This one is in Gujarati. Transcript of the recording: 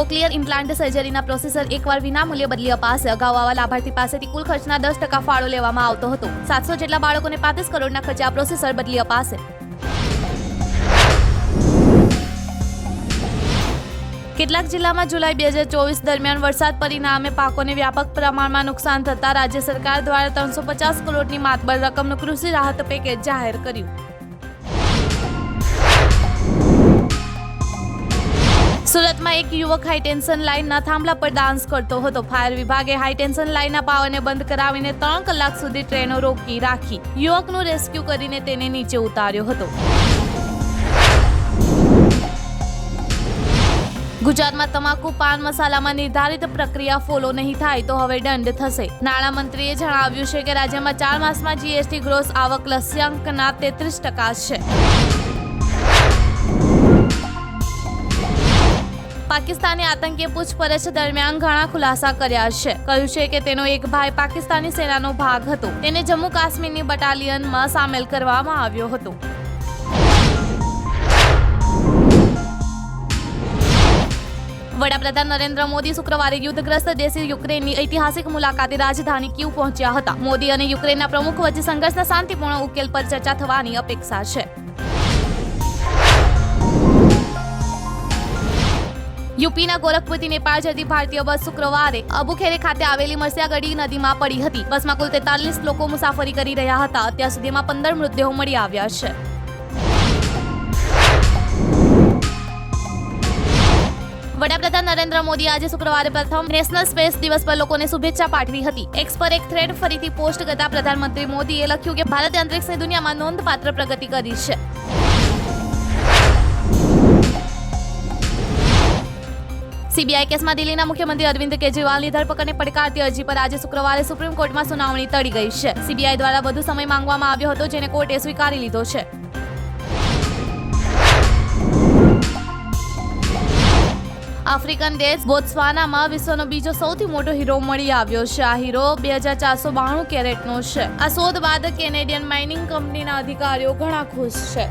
કોક્લિયર ઇમ્પ્લાન્ટ સર્જરીના પ્રોસેસર એકવાર વિનામૂલ્યે બદલી અપાશે. અગાઉ આવા લાભાર્થી પાસેથી કુલ ખર્ચના દસ ટકા ફાળો લેવામાં આવતો હતો. સાતસો જેટલા બાળકોને પાંત્રીસ કરોડના ખર્ચે આ પ્રોસેસર બદલી અપાશે. કેટલાક જિલ્લામાં જુલાઈ બે હજાર ચોવીસ દરમિયાન વરસાદ પરિણામે પાકોને વ્યાપક પ્રમાણમાં નુકસાન થતાં રાજ્ય સરકાર દ્વારા ત્રણસો પચાસ કરોડની માતબર રકમનું કૃષિ રાહત પેકેજ જાહેર કર્યું. સુરતમાં એક યુવક હાઈ ટેન્શન લાઇનના થાંભલા પર ડાન્સ કરતો હતો. ફાયર વિભાગે હાઈ ટેન્શન લાઇનના પાવરને બંધ કરાવીને ત્રણ કલાક સુધી ટ્રેનો રોકી રાખી. યુવકનું રેસ્ક્યુ કરીને તેને નીચે ઉતાર્યો હતો. ગુજરાતમાં તમાકુ, પાન, મસાલામાં નિર્ધારિત પ્રક્રિયા ફોલો નહીં થાય તો હવે દંડ થશે. નાણામંત્રીએ જણાવ્યું છે કે રાજ્યમાં ચાર માસમાં જીએસટી ગ્રોસ આવક લક્ષ્યાંકના તેત્રીસ ટકા છે. પાકિસ્તાની આતંકીએ પૂછપરછ દરમિયાન ઘણા ખુલાસા કર્યા છે. કહ્યું છે કે તેનો એક ભાઈ પાકિસ્તાની સેનાનો ભાગ હતો. તેને જમ્મુ કાશ્મીરની બટાલિયનમાં સામેલ કરવામાં આવ્યો હતો. વડાપ્રધાન નરેન્દ્ર મોદી શુક્રવારે યુદ્ધગ્રસ્ત દેશ યુક્રેનની ઐતિહાસિક મુલાકાતે રાજધાની ક્યુ પહોંચ્યા હતા. મોદી અને યુક્રેનના પ્રમુખ વચ્ચે સંઘર્ષના શાંતિપૂર્ણ ઉકેલ પર ચર્ચા થવાની અપેક્ષા છે. યુપીના ગોરખપુરથી નેપાળ જતી ભારતીય બસ શુક્રવારે અબુખેરે ખાતે આવેલી મરસિયાગઢી નદીમાં પડી હતી. બસમાં કુલ તેતાલીસ લોકો મુસાફરી કરી રહ્યા હતા. અત્યાર સુધીમાં પંદર મૃતદેહો મળી આવ્યા છે. વડાપ્રધાન નરેન્દ્ર મોદી આજે શુક્રવારે પ્રથમ નેશનલ સ્પેસ દિવસ પર લોકોને શુભેચ્છા પાઠવી હતી. એક્સ પર એક થ્રેડ ફરીથી પોસ્ટ કરતા પ્રધાનમંત્રી મોદીએ લખ્યું કે, ભારતે અંતરિક્ષની દુનિયામાં નોંધપાત્ર પ્રગતિ કરી છે. સીબીઆઈ કેસમાં દિલ્હીના મુખ્યમંત્રી અરવિંદ કેજરીવાલની ધરપકડને પડકારતી અરજી પર આજે શુક્રવારે સુપ્રીમ કોર્ટમાં સુનાવણી ટળી ગઈ છે. સીબીઆઈ દ્વારા વધુ સમય માંગવામાં આવ્યો હતો, જેને કોર્ટે સ્વીકારી લીધો છે. આફ્રિકન દેશ બોત્સવાનામાં વિશ્વનો બીજો સૌથી મોટો હીરો મળી આવ્યો છે. આ હીરો બે હજાર ચારસો બાણું કેરેટનો છે. આ શોધ બાદ કેનેડિયન માઇનિંગ કંપનીના અધિકારીઓ ઘણા ખુશ છે.